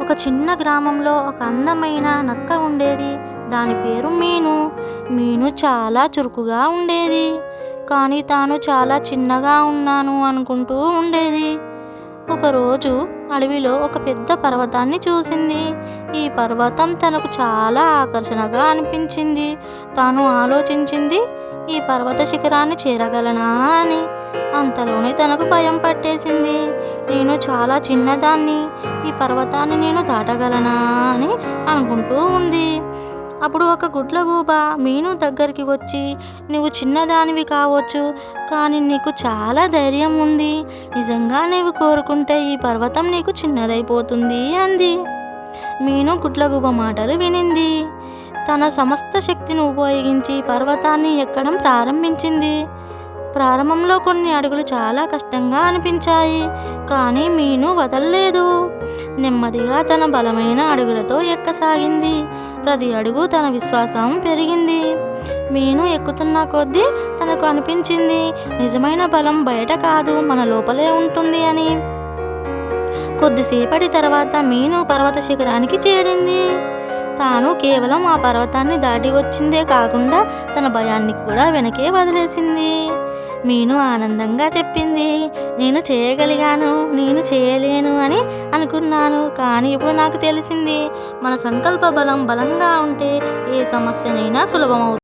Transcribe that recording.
ఒక చిన్న గ్రామంలో ఒక అందమైన నక్క ఉండేది. దాని పేరు మీను. మీను చాలా చురుకుగా ఉండేది. కానీ తాను చాలా చిన్నగా ఉన్నాను అనుకుంటూ ఉండేది. ఒకరోజు అడవిలో ఒక పెద్ద పర్వతాన్ని చూసింది. ఈ పర్వతం తనకు చాలా ఆకర్షణగా అనిపించింది. తాను ఆలోచించింది ఈ పర్వత శిఖరాన్ని చేరగలనా అని. అంతలోనే తనకు భయం పట్టేసింది. నేను చాలా చిన్నదాన్ని. ఈ పర్వతాన్ని నేను దాటగలనా అని అనుకుంటూ ఉంది. అప్పుడు ఒక గుడ్లగూబ మీను దగ్గరికి వచ్చి నువ్వు చిన్నదానివి కావచ్చు కానీ నీకు చాలా ధైర్యం ఉంది. నిజంగా నీవు కోరుకుంటే ఈ పర్వతం నీకు చిన్నదైపోతుంది అంది. మీను గుడ్లగూబ మాటలు వినింది. తన సమస్త శక్తిని ఉపయోగించి పర్వతాన్ని ఎక్కడం ప్రారంభించింది. ప్రారంభంలో కొన్ని అడుగులు చాలా కష్టంగా అనిపించాయి కానీ మీను వదల్లేదు. నెమ్మదిగా తన బలమైన అడుగులతో ఎక్కసాగింది. ప్రతి అడుగు తన విశ్వాసం పెరిగింది. మీను ఎక్కుతున్న కొద్దీ తనకు అనిపించింది నిజమైన బలం బయట కాదు మన లోపలే ఉంటుంది అని. కొద్దిసేపటి తర్వాత మీను పర్వత శిఖరానికి చేరింది. తాను కేవలం ఆ పర్వతాన్ని దాటి వచ్చిందే కాకుండా తన భయాన్ని కూడా వెనకే వదిలేసింది. మీను ఆనందంగా చెప్పింది నేను చేయగలిగాను నేను చేయలేను అని అనుకున్నాను. కానీ ఇప్పుడు నాకు తెలిసింది మన సంకల్ప బలం బలంగా ఉంటే ఏ సమస్యనైనా సులభమవుతుంది.